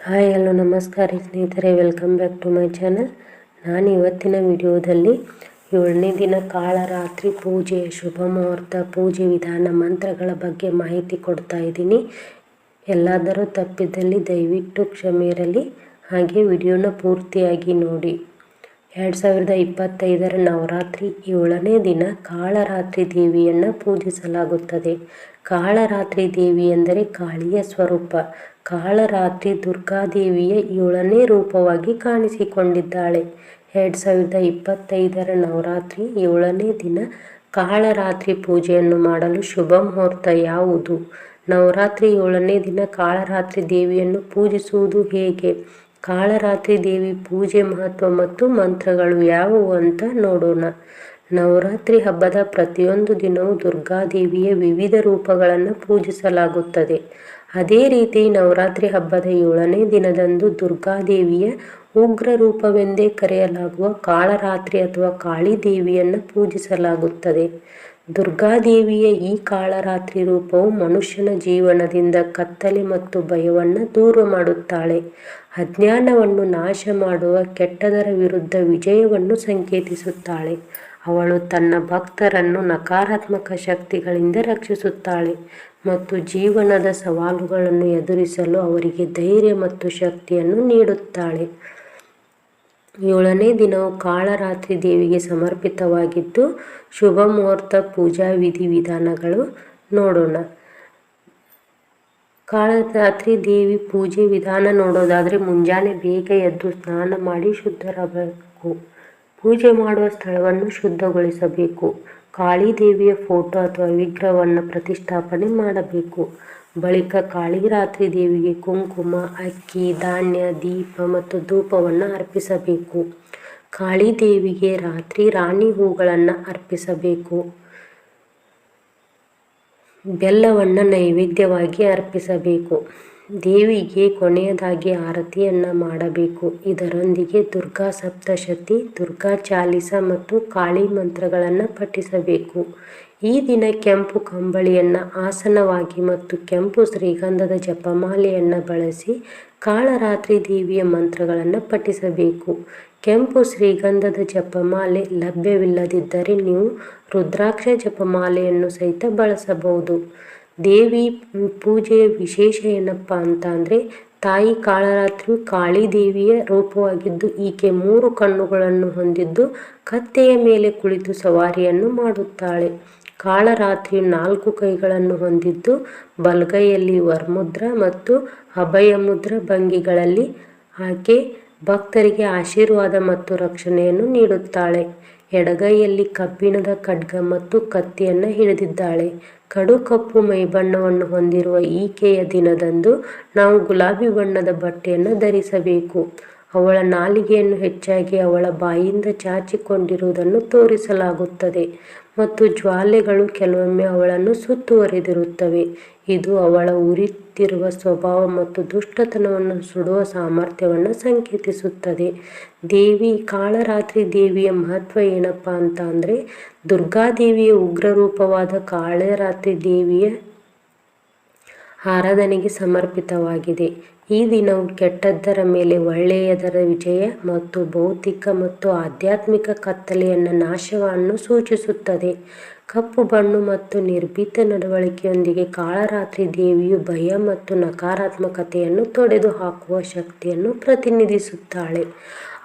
Hi hello ನಮಸ್ಕಾರ ಸ್ನೇಹಿತರೆ welcome back to my channel ನಾನು ಇವತ್ತಿನ ವಿಡಿಯೋದಲ್ಲಿ ಏಳನೇ ದಿನ ಕಾಳರಾತ್ರಿ ಪೂಜೆ, ಶುಭ ಮುಹೂರ್ತ, ಪೂಜೆ ವಿಧಾನ, ಮಂತ್ರಗಳ ಬಗ್ಗೆ ಮಾಹಿತಿ ಕೊಡ್ತಾ ಇದ್ದೀನಿ. ಎಲ್ಲಾದರೂ ತಪ್ಪಿದ್ದಲ್ಲಿ ದಯವಿಟ್ಟು ಕ್ಷಮೆ ಇರಲಿ. ಹಾಗೆ ವಿಡಿಯೋನ ಪೂರ್ತಿಯಾಗಿ ನೋಡಿ. ಎರಡು ಸಾವಿರದ ಇಪ್ಪತ್ತೈದರ ನವರಾತ್ರಿ ಏಳನೇ ದಿನ ಕಾಳರಾತ್ರಿ ದೇವಿಯನ್ನು ಪೂಜಿಸಲಾಗುತ್ತದೆ. ಕಾಳರಾತ್ರಿ ದೇವಿ ಎಂದರೆ ಕಾಳಿಯ ಸ್ವರೂಪ. ಕಾಳರಾತ್ರಿ ದುರ್ಗಾದೇವಿಯ ಏಳನೇ ರೂಪವಾಗಿ ಕಾಣಿಸಿಕೊಂಡಿದ್ದಾಳೆ. ಎರಡು ಸಾವಿರದ ಇಪ್ಪತ್ತೈದರ ನವರಾತ್ರಿ ಏಳನೇ ದಿನ ಕಾಳರಾತ್ರಿ ಪೂಜೆಯನ್ನು ಮಾಡಲು ಶುಭ ಮುಹೂರ್ತ ಯಾವುದು? ನವರಾತ್ರಿ ಏಳನೇ ದಿನ ಕಾಳರಾತ್ರಿ ದೇವಿಯನ್ನು ಪೂಜಿಸುವುದು ಹೇಗೆ? ಕಾಳರಾತ್ರಿ ದೇವಿ ಪೂಜೆ ಮಹತ್ವ ಮತ್ತು ಮಂತ್ರಗಳು ಯಾವುವು ಅಂತ ನೋಡೋಣ. ನವರಾತ್ರಿ ಹಬ್ಬದ ಪ್ರತಿಯೊಂದು ದಿನವೂ ದುರ್ಗಾದೇವಿಯ ವಿವಿಧ ರೂಪಗಳನ್ನು ಪೂಜಿಸಲಾಗುತ್ತದೆ. ಅದೇ ರೀತಿ ನವರಾತ್ರಿ ಹಬ್ಬದ ಏಳನೇ ದಿನದಂದು ದುರ್ಗಾದೇವಿಯ ಉಗ್ರ ರೂಪವೆಂದೇ ಕರೆಯಲಾಗುವ ಕಾಳರಾತ್ರಿ ಅಥವಾ ಕಾಳಿ ದೇವಿಯನ್ನು ಪೂಜಿಸಲಾಗುತ್ತದೆ. ದುರ್ಗಾದೇವಿಯ ಈ ಕಾಳರಾತ್ರಿ ರೂಪವು ಮನುಷ್ಯನ ಜೀವನದಿಂದ ಕತ್ತಲೆ ಮತ್ತು ಭಯವನ್ನು ದೂರ ಮಾಡುತ್ತಾಳೆ. ಅಜ್ಞಾನವನ್ನು ನಾಶ ಮಾಡುವ ಕೆಟ್ಟದರ ವಿರುದ್ಧ ವಿಜಯವನ್ನು ಸಂಕೇತಿಸುತ್ತಾಳೆ. ಅವಳು ತನ್ನ ಭಕ್ತರನ್ನು ನಕಾರಾತ್ಮಕ ಶಕ್ತಿಗಳಿಂದ ರಕ್ಷಿಸುತ್ತಾಳೆ. ಮತ್ತು ಜೀವನದ ಸವಾಲುಗಳನ್ನು ಎದುರಿಸಲು ಅವರಿಗೆ ಧೈರ್ಯ ಮತ್ತು ಶಕ್ತಿಯನ್ನು ನೀಡುತ್ತಾಳೆ. ಏಳನೇ ದಿನವು ಕಾಳರಾತ್ರಿ ದೇವಿಗೆ ಸಮರ್ಪಿತವಾಗಿದ್ದು, ಶುಭ ಮುಹೂರ್ತ, ಪೂಜಾ ವಿಧಿ ವಿಧಾನಗಳು ನೋಡೋಣ. ಕಾಳರಾತ್ರಿ ದೇವಿ ಪೂಜೆ ವಿಧಾನ ನೋಡೋದಾದರೆ ಮುಂಜಾನೆ ಬೇಗ ಎದ್ದು ಸ್ನಾನ ಮಾಡಿ ಶುದ್ಧರಾಗಬೇಕು. ಪೂಜೆ ಮಾಡುವ ಸ್ಥಳವನ್ನು ಶುದ್ಧಗೊಳಿಸಬೇಕು. ಕಾಳಿ ದೇವಿಯ ಫೋಟೋ ಅಥವಾ ವಿಗ್ರಹವನ್ನು ಪ್ರತಿಷ್ಠಾಪನೆ ಮಾಡಬೇಕು. ಬಳಿಕ ಕಾಳಿರಾತ್ರಿ ದೇವಿಗೆ ಕುಂಕುಮ, ಅಕ್ಕಿ, ಧಾನ್ಯ, ದೀಪ ಮತ್ತು ಧೂಪವನ್ನು ಅರ್ಪಿಸಬೇಕು. ಕಾಳಿ ದೇವಿಗೆ ರಾತ್ರಿ ರಾಣಿ ಹೂಗಳನ್ನು ಅರ್ಪಿಸಬೇಕು. ಬೆಲ್ಲವನ್ನು ನೈವೇದ್ಯವಾಗಿ ಅರ್ಪಿಸಬೇಕು. ದೇವಿಗೆ ಕೊನೆಯದಾಗಿ ಆರತಿಯನ್ನು ಮಾಡಬೇಕು. ಇದರೊಂದಿಗೆ ದುರ್ಗಾ ಸಪ್ತಶತಿ, ದುರ್ಗಾ ಚಾಲಿಸ ಮತ್ತು ಕಾಳಿ ಮಂತ್ರಗಳನ್ನು ಪಠಿಸಬೇಕು. ಈ ದಿನ ಕೆಂಪು ಕಂಬಳಿಯನ್ನು ಆಸನವಾಗಿ ಮತ್ತು ಕೆಂಪು ಶ್ರೀಗಂಧದ ಜಪಮಾಲೆಯನ್ನು ಬಳಸಿ ಕಾಳರಾತ್ರಿ ದೇವಿಯ ಮಂತ್ರಗಳನ್ನು ಪಠಿಸಬೇಕು. ಕೆಂಪು ಶ್ರೀಗಂಧದ ಜಪಮಾಲೆ ಲಭ್ಯವಿಲ್ಲದಿದ್ದರೆ ನೀವು ರುದ್ರಾಕ್ಷ ಜಪಮಾಲೆಯನ್ನು ಸಹಿತ ಬಳಸಬಹುದು. ದೇವಿ ಪೂಜೆಯ ವಿಶೇಷ ಏನಪ್ಪ ಅಂತ ಅಂದರೆ, ತಾಯಿ ಕಾಳರಾತ್ರಿ ಕಾಳಿ ದೇವಿಯ ರೂಪವಾಗಿದ್ದು, ಈಕೆ ಮೂರು ಕಣ್ಣುಗಳನ್ನು ಹೊಂದಿದ್ದು, ಕತ್ತೆಯ ಮೇಲೆ ಕುಳಿತು ಸವಾರಿಯನ್ನು ಮಾಡುತ್ತಾಳೆ. ಕಾಳರಾತ್ರಿ ನಾಲ್ಕು ಕೈಗಳನ್ನು ಹೊಂದಿದ್ದು, ಬಲ್ಗೈಯಲ್ಲಿ ವರ್ಮುದ್ರ ಮತ್ತು ಅಭಯ ಮುದ್ರ ಭಂಗಿಗಳಲ್ಲಿ ಆಕೆ ಭಕ್ತರಿಗೆ ಆಶೀರ್ವಾದ ಮತ್ತು ರಕ್ಷಣೆಯನ್ನು ನೀಡುತ್ತಾಳೆ. ಎಡಗೈಯಲ್ಲಿ ಕಬ್ಬಿಣದ ಖಡ್ಗ ಮತ್ತು ಕತ್ತಿಯನ್ನು ಹಿಡಿದಿದ್ದಾಳೆ. ಕಡು ಕಪ್ಪು ಮೈಬಣ್ಣವನ್ನು ಹೊಂದಿರುವ ಈಕೆಯ ದಿನದಂದು ನಾವು ಗುಲಾಬಿ ಬಣ್ಣದ ಬಟ್ಟೆಯನ್ನು ಧರಿಸಬೇಕು. ಅವಳ ನಾಲಿಗೆಯನ್ನು ಹೆಚ್ಚಾಗಿ ಅವಳ ಬಾಯಿಂದ ಚಾಚಿಕೊಂಡಿರುವುದನ್ನು ತೋರಿಸಲಾಗುತ್ತದೆ ಮತ್ತು ಜ್ವಾಲೆಗಳು ಕೆಲವೊಮ್ಮೆ ಅವಳನ್ನು ಸುತ್ತುವರಿದಿರುತ್ತವೆ. ಇದು ಅವಳ ಉರಿತಿರುವ ಸ್ವಭಾವ ಮತ್ತು ದುಷ್ಟತನವನ್ನು ಸುಡುವ ಸಾಮರ್ಥ್ಯವನ್ನು ಸಂಕೇತಿಸುತ್ತದೆ. ದೇವಿ, ಕಾಳರಾತ್ರಿ ದೇವಿಯ ಮಹತ್ವ ಏನಪ್ಪ ಅಂತ ಅಂದರೆ ದುರ್ಗಾದೇವಿಯ ಉಗ್ರ ರೂಪವಾದ ಕಾಳರಾತ್ರಿ ದೇವಿಯ ಆರಾಧನೆಗೆ ಸಮರ್ಪಿತವಾಗಿದೆ. ಈ ದಿನವು ಕೆಟ್ಟದ್ದರ ಮೇಲೆ ಒಳ್ಳೆಯದರ ವಿಜಯ ಮತ್ತು ಭೌತಿಕ ಮತ್ತು ಆಧ್ಯಾತ್ಮಿಕ ಕತ್ತಲೆಯನ್ನು ನಾಶವನ್ನು ಸೂಚಿಸುತ್ತದೆ. ಕಪ್ಪು ಬಣ್ಣು ಮತ್ತು ನಿರ್ಭೀತ ನಡವಳಿಕೆಯೊಂದಿಗೆ ಕಾಳರಾತ್ರಿ ದೇವಿಯು ಭಯ ಮತ್ತು ನಕಾರಾತ್ಮಕತೆಯನ್ನು ತೊಡೆದು ಹಾಕುವ ಶಕ್ತಿಯನ್ನು ಪ್ರತಿನಿಧಿಸುತ್ತಾಳೆ.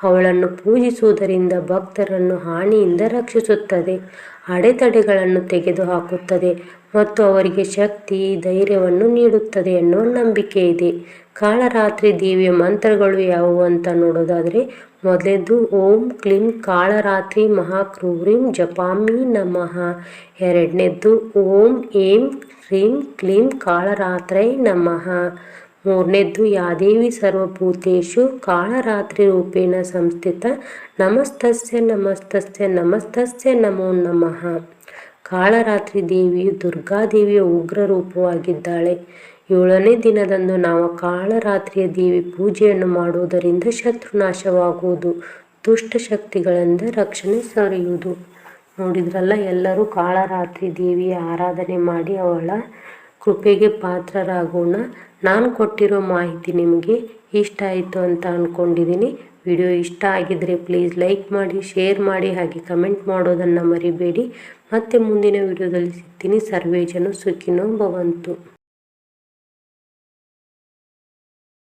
ಅವಳನ್ನು ಪೂಜಿಸುವುದರಿಂದ ಭಕ್ತರನ್ನು ಹಾನಿಯಿಂದ ರಕ್ಷಿಸುತ್ತದೆ, ಅಡೆತಡೆಗಳನ್ನು ತೆಗೆದುಹಾಕುತ್ತದೆ ಮತ್ತು ಅವರಿಗೆ ಶಕ್ತಿ, ಧೈರ್ಯವನ್ನು ನೀಡುತ್ತದೆ ಎನ್ನುವ ನಂಬಿಕೆ ಇದೆ. ಕಾಳರಾತ್ರಿ ದೇವಿಯ ಮಂತ್ರಗಳು ಯಾವುವು ಅಂತ ನೋಡೋದಾದರೆ ಮೊದಲೇದು ಓಂ ಕ್ಲೀಂ ಕಾಳರಾತ್ರಿ ಮಹಾಕ್ರೂರಿಂ ಜಪಾಮಿ ನಮಃ. ಎರಡನೇದ್ದು ಓಂ ಏಂ ಹ್ರೀಂ ಕ್ಲೀಂ ಕಾಳರಾತ್ರೈ ನಮಃ. ಮೂರನೇದ್ದು, ಯಾದೇವಿ ಸರ್ವಭೂತೇಶು ಕಾಳರಾತ್ರಿ ರೂಪೇಣ ಸಂಸ್ಥಿತ, ನಮಸ್ತಸ್ಯ ನಮಸ್ತಸ್ಯ ನಮಸ್ತಸ್ಯ ನಮೋ ನಮಃ. ಕಾಳರಾತ್ರಿ ದೇವಿಯು ದುರ್ಗಾದೇವಿಯ ಉಗ್ರ ರೂಪವಾಗಿದ್ದಾಳೆ. ಏಳನೇ ದಿನದಂದು ನಾವು ಕಾಳರಾತ್ರಿಯ ದೇವಿ ಪೂಜೆಯನ್ನು ಮಾಡುವುದರಿಂದ ಶತ್ರುನಾಶವಾಗುವುದು, ದುಷ್ಟ ಶಕ್ತಿಗಳಿಂದ ರಕ್ಷಣೆ ಸರಿಯುವುದು. ನೋಡಿದ್ರಲ್ಲ, ಎಲ್ಲರೂ ಕಾಳರಾತ್ರಿ ದೇವಿಯ ಆರಾಧನೆ ಮಾಡಿ ಅವಳ ಕೃಪೆಗೆ ಪಾತ್ರರಾಗೋಣ. ನಾನು ಕೊಟ್ಟಿರೋ ಮಾಹಿತಿ ನಿಮಗೆ ಇಷ್ಟ ಆಯಿತು ಅಂತ ಅಂದ್ಕೊಂಡಿದ್ದೀನಿ ವಿಡಿಯೋ ಇಷ್ಟ ಆಗಿದ್ದರೆ ಪ್ಲೀಸ್ ಲೈಕ್ ಮಾಡಿ ಶೇರ್ ಮಾಡಿ, ಹಾಗೆ ಕಮೆಂಟ್ ಮಾಡೋದನ್ನು ಮರಿಬೇಡಿ. ಮತ್ತೆ ಮುಂದಿನ ವಿಡಿಯೋದಲ್ಲಿ ಸಿಗ್ತೀನಿ. ಸರ್ವೇ ಜನ ಸುಖಿನೋ ಭವಂತು.